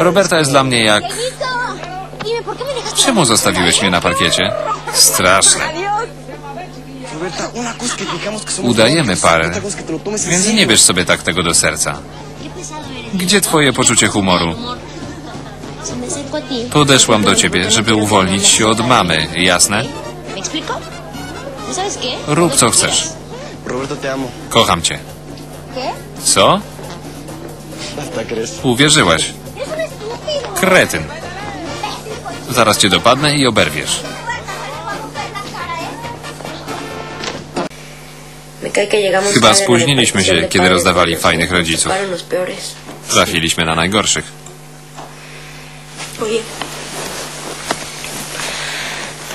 Roberta jest dla mnie jak... Czemu zostawiłeś mnie na parkiecie? Straszne. Udajemy parę, więc nie bierz sobie tak tego do serca. Gdzie twoje poczucie humoru? Podeszłam do ciebie, żeby uwolnić się od mamy, jasne? ¿Me explico? ¿Y ¿Sabes qué? Rób co chcesz. Kocham cię. Co? Hasta crees. Uwierzyłaś. Kretyn. Zaraz cię dopadnę i oberwiesz. Chyba spóźniliśmy się, kiedy rozdawali fajnych rodziców. Trafiliśmy na najgorszych. Oye,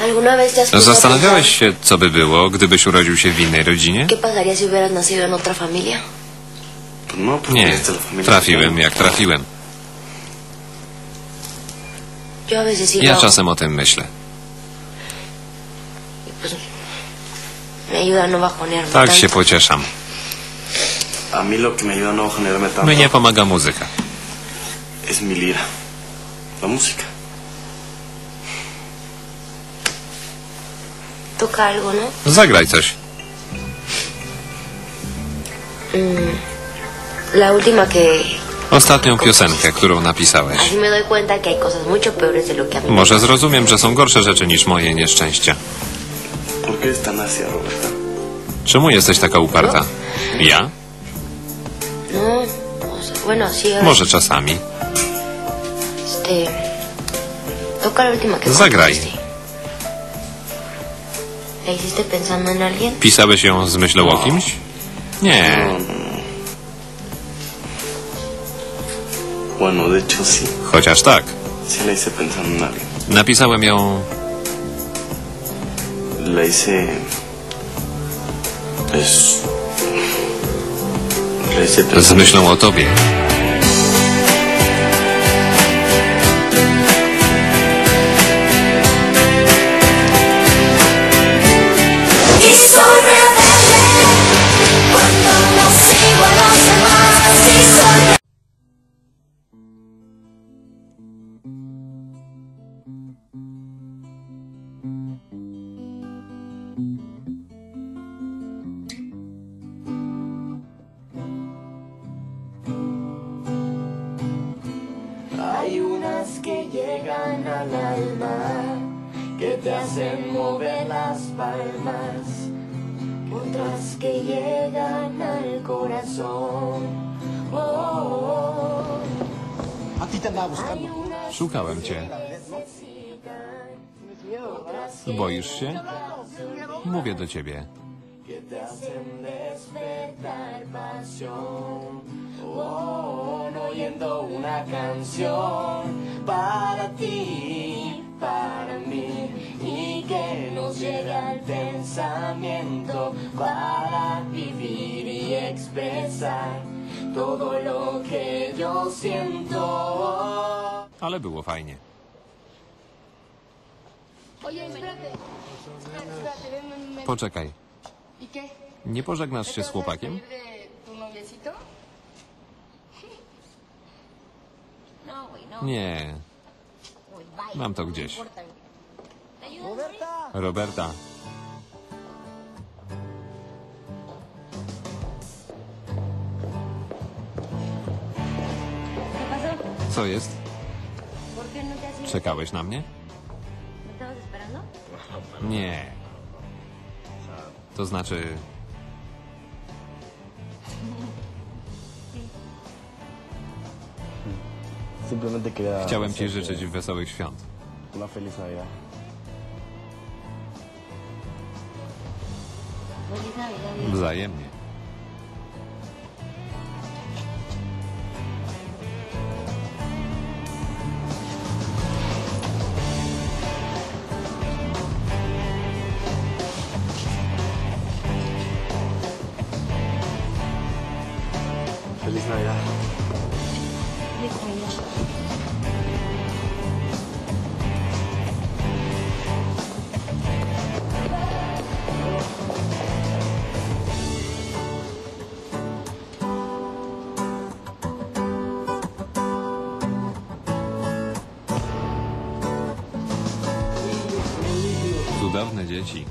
¿alguna vez te has puesto a Zastanawiałeś się, co by było, gdybyś urodził się w innej rodzinie? pensar ¿Qué pasaría si hubieras nacido en otra familia? Pues no, porque Nie, esta es la familia trafiłem que jak trafiłem. Yo a veces sí lo Ja czasem o tym myślę. Tak się pocieszam. No Mnie pomaga muzyka. ¿no? Zagraj coś. La última que... Ostatnią piosenkę, którą napisałeś. Może zrozumiem, że są gorsze rzeczy niż moje nieszczęścia. Czemu jesteś taka uparta? Ja? No, Może czasami. Zagraj. Pisałeś ją z myślą o kimś? Nie. Chociaż tak. Napisałem ją z myślą o tobie. Hay unas que llegan al alma, que te hacen mover las palmas, otras que llegan al corazón. Oh, oh, oh. A ti te andaba buscando. Szukałem cię. Boisz się? Mówię do ciebie. que te hacen despertar pasión. Oyendo una canción para ti, para mí, y que nos llega al pensamiento para vivir y expresar todo lo que yo siento. Ale było fajnie. Poczekaj. ¿Y? Nie pożegnasz się ¿Te z chłopakiem? Nie. Mam to gdzieś. Roberta. Co jest? Czekałeś na mnie? Nie. To znaczy, chciałem ci życzyć wesołych świąt. Navidad. Wzajemnie. Feliz Navidad fajnie. Cudowne dzieci.